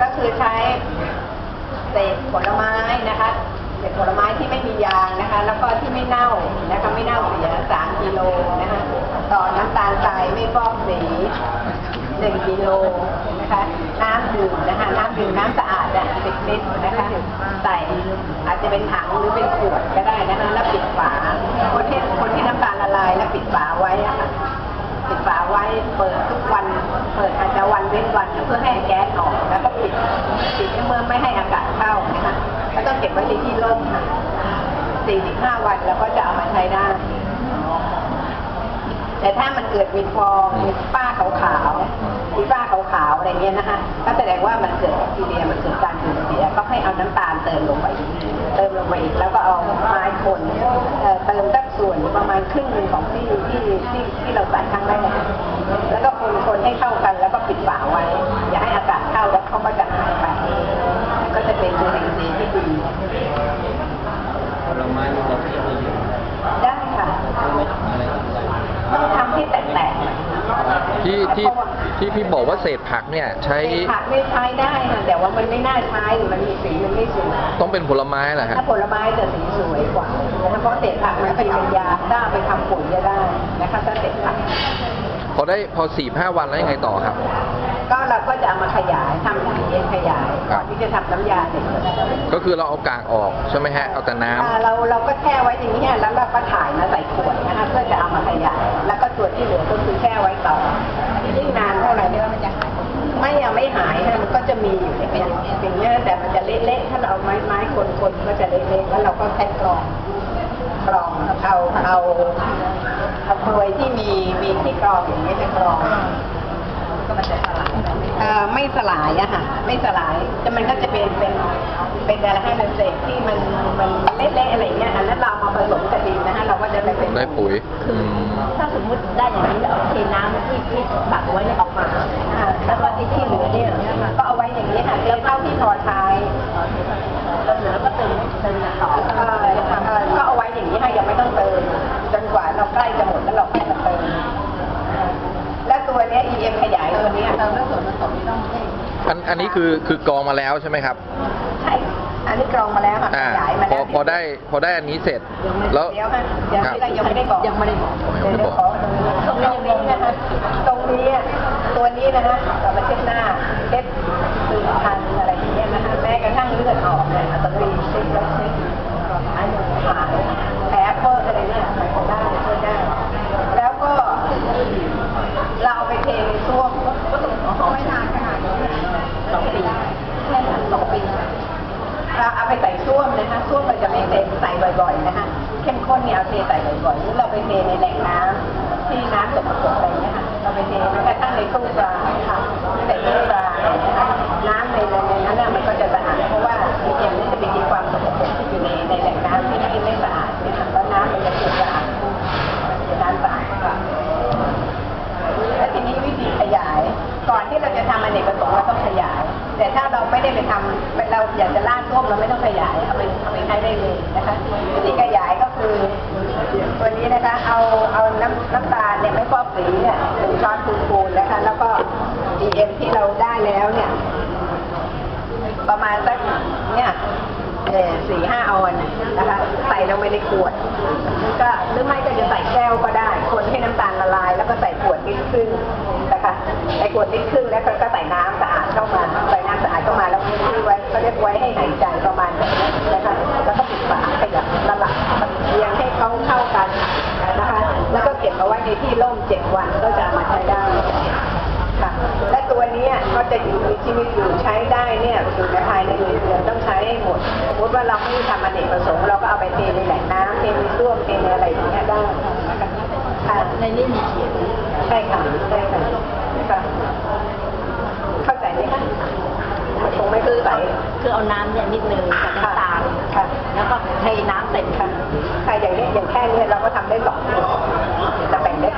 ก็คือใช้เศษผลไม้นะคะเศษผลไม้ที่ไม่มียางนะคะ แล้วก็ที่ไม่เน่านะคะไม่เน่าเสียสามกิโลนะคะต่อน้ำตาลทรายไม่ฟอกสีหนึ่งกิโลนะคะน้ำดื่มนะคะน้ำดื่มน้ำสะอาดอะสิบลิตรนะคะใส่อาจจะเป็นถังหรือเป็นขวดก็ได้นะคะแล้วปิดฝาคนที่คนที่น้ำตาลละลายแล้วปิดฝาไว้อะค่ะปิดฝา ไว้เปิดทุกวัน เปิดอาจจะวันเว้นวันเพื่อให้แก๊สออกแล้วก็ปิดปิดเมื่อไม่ให้อากาศเข้านะคะแล้วก็เก็บไว้ในที่ร่มค่ะ45 วันแล้วก็จะเอามาใช้ได้ แต่ถ้ามันเกิดมีฟองมีฝ้าขาวๆมีฝ้าขาวๆอะไรเงี้ยนะคะก็แสดงว่ามันเกิดแบคทีเรียมันเกิดการ ก็ให้เอาน้ำตาลเติมลงไปอีกเติมลงไปอีกแล้วก็เอาไม้คนเติมสักส่วนประมาณครึ่งหนึ่งของที่ที่ที่ที่เราใส่ครั้งแรกแล้วก็คนคนให้เข้ากันแล้วก็ปิดฝาไว้ อย่าให้อากาศเข้าแล้วเขาก็จะหายไป ก็จะเป็นจุลินทรีย์ที่ดี ผลไม้นี่เราที่มีอยู่ ได้ค่ะ ไม่อะไรต่าง ต้องทำที่แตกๆ ที่ที่ที่พี่บอกว่าเศษผักเนี่ยใช้เศษผักไม่ใช้ได้ค่ะแต่ว่ามันไม่น่าใช้มันมีสีมันไม่สวยต้องเป็นผลไม้เหรอฮะถ้าผลไม้จะสีสวยกว่านะคะเพราะเศษผักมันเป็นยาถ้าเอาไปทำปุ๋ยก็ได้นะคะถ้าเศษผักพอได้พอสี่ห้าวันแล้วยังไงต่อครับ ก็เราก็จะเอามาขยายทำสีเองขยายครัก่อบนที่จะทำน้ำยาเด็กก็คือเราเอากากออกใช่ไหมฮะเอาแต่น้ำอ่าเราเราก็แช่ไว้อย่างนี้ยแล้วเราก็ถ่ายมาใส่ขวดนะคะเพื่อจะเอามาขยายแล้วก็ส่วนที่เหลือก็คือแช่ไว้ ต่อ ยิ่งนานเท่าไหร่เนี่ยมันจะหาย ไม่ยังไม่หายค่ะมันก็จะมีอยู่ในอย่างนี้อย่างเงี้ยแต่มันจะเละๆถ้าเราเอาไม้ไม้คนๆก็จะเละๆแล้วเราก็แค่กรองกรองเอาเอาเอากลวยที่มีมีที่กรองอย่างนี้ไปกรองก็มันจะสลายเอ่อไม่สลายอะค่ะ ไม่สลายแต่มันก็จะเป็นเป็นเป็นอะไรให้มันเศษที่มันมันเละๆอะไรเงี้ยอันนั้นเรา สมกับดินนะคะเราก็จะได้เป็นได้ปุ๋ยอืมถ้าสมมุติได้อย่างนี้แล้วเอาเทน้ำที่ที่ตักไว้เนี่ยออกมาอ่าแล้วก็ที่ที่เหลือเนี่ยก็เอาไว้อย่างนี้ค่ะเติมเท่าที่พอใช้แล้วเหลือก็เติมเติมต่อเออเออก็เอาไว้อย่างนี้ค่ะยังไม่ต้องเติมจนกว่าเราใกล้จะหมดแล้วเราค่อยมาเติมและตัวเนี้ย EM ขยายตัวเนี้ยเติมแล้วส่วนผสมไม่ต้องให้อันอันนี้คือคือกรองมาแล้วใช่ไหมครับ ใช่ อันนี้กรองมาแล้วค่ะอ่าขยายมาพแล้อวพอได้พอได้อันนี้เสร็จแล้ว เดี๋ยวค่ะเดี๋ยวที่เรายังไม่ได้บอก ยังไม่ได้บอกยังไม่ได้บอกตรงนี้นะคะตรงนี้อะตัวนี้นะคะเรามาเช็ดหน้าเช็ดตือพันอะไรอย่างเงี้ยนะคะแม้กระทั่งเลือดออกเนี่ยอัตรีเช็ดแล้วเช็ดหายหายแผลเพิ่มอะไรเนี่ยหายได้ช่วยได้ แล้วก็เราเอาไปเทในซ่วมก็ต้องไม่นานขนาดนี้สองปีแค่นั้นสองปี เราเอาไปใส่ส้วมนะคะส้วมมันจะไม่เต็มใส่บ่ อยๆนะคะเข้มข้นเนี่ยเอาเทใส่บ่อยๆหรือเราไปเทในแหล่งน้ำที่น้ำสกปรกอะไรเงี้ยค่ะเราไปเทแม้กระทั่งในตู้ปลาค่ะใส่ตู้ปลาอะไรเงี้ยค่ะน้ำในในนั้นน่ะมันก็จะสะอาดเพราะว่าดีเอ็มนี่จะไปกินความสกปรกที่อยู่ในในแหล่งน้ำที่ที่ไม่สะอาดเนี่ยค่ะแล้วน้ำมันจะเกิดสะอาดจะน้ำสะอาดกว่าและทีนี้วิธีขยาย ก่อนที่เราจะทำอเนกประสงค์เราต้องขยาย แต่ถ้าเราไม่ได้ไปทำเราอยากจะล่าดต้มเราไม่ต้องขยายเอาไปเอาไปใช้ได้เลยนะคะวิธีขยายก็คือ ตัวนี้นะคะ เอาเอาน้ำน้ำตาลเนี่ยไม่ฟอกสีเนี่ยหนึ่งช้อนพูนๆนะคะ แล้วก็ DM ที่เราได้แล้วเนี่ย ประมาณสักเนี่ยเออสี่ห้าออนนะคะ ใส่ลงไปในขวดก็หรือไม่ก็จะใส่แก้วก็ได้ คนให้น้ำตาลละลาย แล้วก็ใส่ขวดนิดครึ่งนะคะในขวดนิดครึ่งแล้วก็ใส่น้ำสะอาดเข้ามาใส่น้ำสะอาดเข้ามาแล้วทิ้งไว้ก็เรียกไว้ให้หายใจประมาณแบบนี้นะคะแล้วก็ปิดฝาขยับละลายเรียงให้เขาเข้ากันนะคะ แล้ว ก็เก็บเอาไว้ในที่ร่มเจ็ดวันก็จะเอามาใช้ได้ค่ะและตัวเนี้ยก็จะอยู่มีชีวิตอยู่ใช้ได้เนี่ยอยู่ในภายในหนึ่งเดือนต้องใช้ให้หมดสมมติว่าเราไม่ได้ทำอเนกประสงค์เราก็เอาไปเทในแหล่งน้ำเทในส้วมเทในอะไรอย่างเงี้ยได้นะคะค่ะในนี้มีเขียนใช่ค่ะใช่ค่ะค่ะเข้าใจไหมคะคงไม่เข้าใจคือเอาน้ำเนี่ยนิดนึงกับน้ำตาลค่ะแล้วก็เทน้ำเต็มค่ะค่ะอย่างนี้อย่างแค่เนี้เราก็ทำได้สอง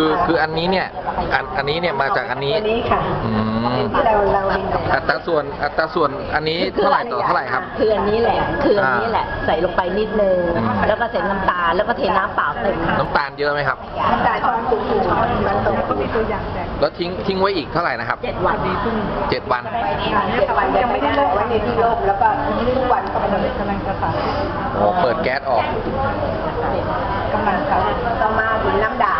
คือคือคืออันนี้เนี่ยอันอันนี้เนี่ยมาจากอันนี้ อันนี้ค่ะอืมที่เราเราลินออกมาอัตราส่วนอัตราส่วนอันนี้เท่าไหร่ต่อเท่าไหร่ครับ คืออันนี้แหละคืออันนี้แหละ ใส่ลงไปนิดนึงอืม แล้วก็ใส่น้ำตาลแล้วก็เทน้ำเปล่าเต็มน้ำตาลเยอะไหมครับ น้ำตาลช้อนสูงๆมันตรงก็มีตัวอย่างแแล้วทิ้งทิ้งไว้อีกเท่าไหร่นะครับเจ็ดวันเจ็ดวัน ไปนี่ค่ะเจ็ดวันยังไม่ได้ไว้ในที่ร่มแล้วก็ทุกวันก็มันกำลังจะขาดอ๋อ เปิดแก๊สออก กำลังขาดต่อมาถึงน้ำด่าง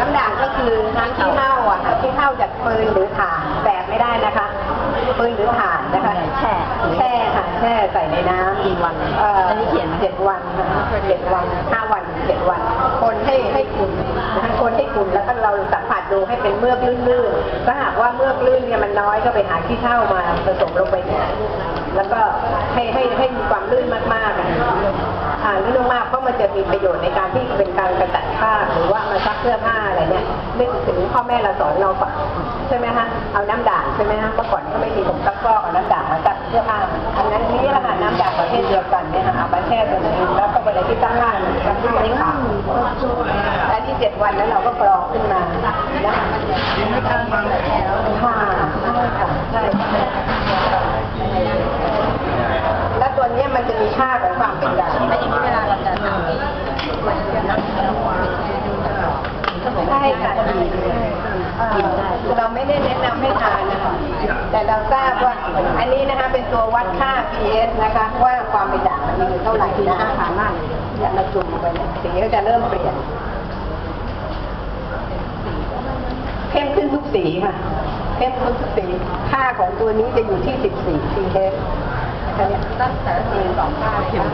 นะคะน้ำด่างก็คือน้ำที่เน่าอะค่ะที่เน่าจากปืนหรือถ่านแบบไม่ได้นะคะปืนหรือถ่านนะคะแช่แช่ค่ะแช่ใส่ในน้ำกี่วันเอ่ออันนี้เขียนเจ็ดวันนะคะเจ็ดวันห้าวันเจ็ดวัน คนให้ให้ขุ่นนะคะคนให้ขุ่นแล้วก็เราสัมผัสดูให้เป็นเมือกลื่นๆถ้าหากว่าเมือกลื่นเนี่ยมันน้อยก็ไปหาขี้เถ้ามาผสมลงไปเนี่ยแล้วก็ให้ให้ให้มีความลื่นมากๆอะ อ่าลื่นมากเพราะมันจะมีประโยชน์ในการที่เป็นการกระจัดคราหรือว่ามาซักเสื้อผ้าอะไรเนี่ยนึกถึงพ่อแม่เราสอนเราฝังใช่ไหมฮะเอาน้ำด่างใช่ไหมฮะเมื่อก่อนก็ไม่มีผมซักฟอกเอาน้ำด่างมาซักเสื้อผ้าอันนั้นนี่ละค่ะน้ำด่างประเภทเดียวกันเนี่ยค่ะเอามาแช่ตัวนี้แล้วก็เวลาที่ซักผ้ามันก็ไม่ขาวและที่เจ็ดวันแล้วเราก็กรองขึ้นมาแล้วค่ะใช่ค่ะใช่ เนี้ยมันจะมีค่าของความเป็นด่างไม่อย่างนี้เวลาเราจะทำใช่ค่ะกินได้เราไม่ได้แนะนำให้ทานนะคะแต่เราทราบว่าอันนี้นะคะเป็นตัววัดค่า pH นะคะว่าความเป็นด่างมันมีเท่าไหร่นะคะฐานมากอย่ามาจุ่มลงไปเนี่ยสีก็จะเริ่มเปลี่ยนเข้มขึ้นทุกสีค่ะเข้มขึ้นทุกสีค่าของตัวนี้จะอยู่ที่ 14 pH นะคะเนี่ยตั้งแต่สีสองค่าเข้ม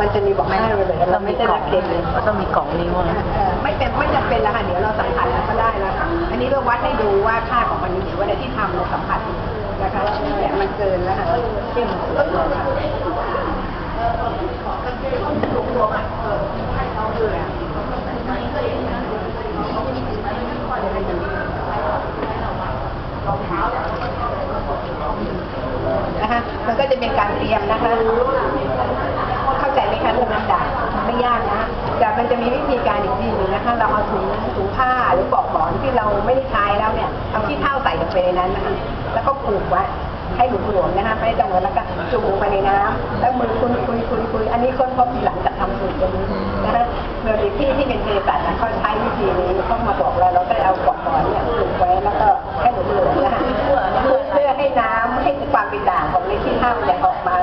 มันจะมีบอกค่าเลยเลยเราไม่ได้รับเค็มเลยต้องมีกล่องนิ้วนะเอ่อไม่เป็นไม่จำเป็นแล้วค่ะเดี๋ยวเราสัมผัสแล้วก็ได้แล้วค่ะอันนี้เราวัดให้ดูว่าค่าของมันเดี๋ยววันที่ทำเราสัมผัสนะคะเนี่ยมันเกินแล้วค่ะเข้ม มันจะมีวิธีการอีกทีหนึงนะคะเราเอาถุงถุงผ้าหรือปลอกหมอนที่เราไม่ได้ใช้แล้วเนี่ยเอาที่เท่าใส่ลงไปในนั้นนะคะแล้วก็ผูกไว้ให้หลุดหลวมนะคะไม่ต้องแล้วก็จุ่มลงไปในน้ำแล้วมือคุยคุยคุยคุยอันนี้คนพบทีหลังจากทำสูตรตรงนี้นะคะเมื่อที่ที่เป็นเทสัตนเขาใช้วิธีนี้เขามาบอกเราเราก็เอาปลอกหมอนเนี่ยผูกไว้แล้วก็ให้หลุดหลวมนะคะเพื่อให้น้ำให้ความเป็นด่างของเนื้อขี้เท่าเนี่ยออกมา